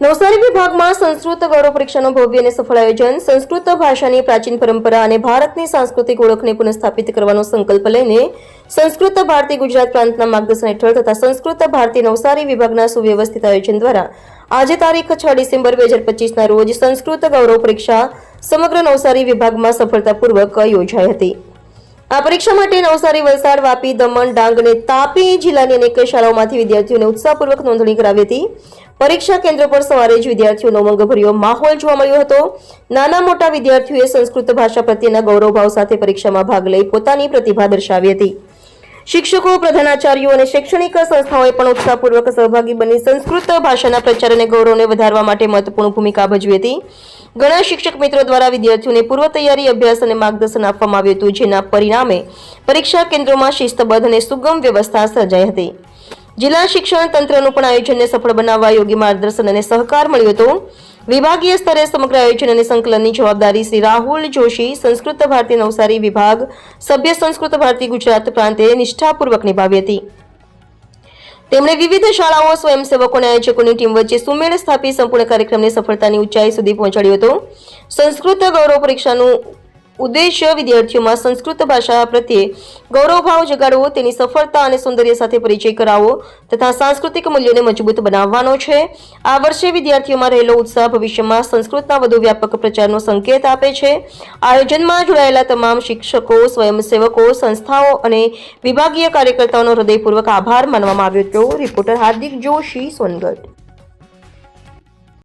નવસારી વિભાગમાં સંસ્કૃત ગૌરવ પરીક્ષાનું ભવ્ય અને સફળ આયોજન, સંસ્કૃત ભાષાની પ્રાચીન પરંપરા અને ભારતની સાંસ્કૃતિક ઓળખને પુનઃસ્થાપિત કરવાનો સંકલ્પ લઈને સંસ્કૃત ભારતી ગુજરાત પ્રાંતના માર્ગદર્શન હેઠળ તથા સંસ્કૃત ભારતી નવસારી વિભાગના સુવ્યવસ્થિત આયોજન દ્વારા આજે તારીખ છ ડિસેમ્બર બે હજાર પચીસના રોજ સંસ્કૃત ગૌરવ પરીક્ષા સમગ્ર નવસારી વિભાગમાં સફળતાપૂર્વક યોજાઈ હતી. આ પરીક્ષા માટે નવસારી, વલસાડ, વાપી, દમણ, ડાંગ અને તાપી જિલ્લાની અનેક શાળાઓમાંથી વિદ્યાર્થીઓને ઉત્સાહપૂર્વક નોંધણી કરાવી હતી. પરીક્ષા કેન્દ્ર પર સવારે જ વિદ્યાર્થીઓનો ઉમંગભર્યો માહોલ જોવા મળ્યો હતો. નાના મોટા વિદ્યાર્થીઓએ સંસ્કૃત ભાષા પ્રત્યેના ગૌરવભાવ સાથે પરીક્ષામાં ભાગ લઈ પોતાની પ્રતિભા દર્શાવી હતી. શિક્ષકો, પ્રધાનાચાર્યો અને શૈક્ષણિક સંસ્થાઓએ પણ ઉત્સાહપૂર્વક સહભાગી બની સંસ્કૃત ભાષાના પ્રચાર અને ગૌરવને વધારવા માટે મહત્વપૂર્ણ ભૂમિકા ભજવી હતી. ઘણા શિક્ષક મિત્રો દ્વારા વિદ્યાર્થીઓને પૂર્વ તૈયારી, અભ્યાસ અને માર્ગદર્શન આપવામાં આવ્યું હતું, જેના પરિણામે પરીક્ષા કેન્દ્રોમાં શિસ્તબદ્ધ અને સુગમ વ્યવસ્થા સર્જાઈ હતી. જિલ્લા શિક્ષણ તંત્રનું પણ આયોજનને સફળ બનાવવા યોગ્ય માર્ગદર્શન અને સહકાર મળ્યો હતો. વિભાગીય સ્તરે સમગ્ર આયોજન અને સંકલનની જવાબદારી શ્રી રાહુલ જોશી, સંસ્કૃત ભારતી નવસારી વિભાગ, સભ્ય સંસ્કૃત ભારતી ગુજરાત પ્રાંતે નિષ્ઠાપૂર્વક નિભાવી હતી. તેમણે વિવિધ શાળાઓ, સ્વયંસેવકો અને આયોજકોની ટીમ વચ્ચે સુમેળ સ્થાપી સંપૂર્ણ કાર્યક્રમને સફળતાની ઊંચાઈ સુધી પહોંચાડ્યો હતો. સંસ્કૃત ગૌરવ પરીક્ષાનું ઉદ્દેશ્ય વિદ્યાર્થીઓમાં સંસ્કૃત ભાષા પ્રત્યે ગૌરવભાવ જગાડવો, તેની સફળતા અને સૌંદર્ય સાથે પરિચય કરાવવો તથા સાંસ્કૃતિક મૂલ્યોને મજબૂત બનાવવાનો છે. આ વર્ષે વિદ્યાર્થીઓમાં રહેલો ઉત્સાહ ભવિષ્યમાં સંસ્કૃતના વધુ વ્યાપક પ્રચારનો સંકેત આપે છે. આયોજનમાં જોડાયેલા તમામ શિક્ષકો, સ્વયંસેવકો, સંસ્થાઓ અને વિભાગીય કાર્યકર્તાઓનો હૃદયપૂર્વક આભાર માનવામાં આવ્યો હતો. રિપોર્ટર હાર્દિક જોશી, સોનગઢ.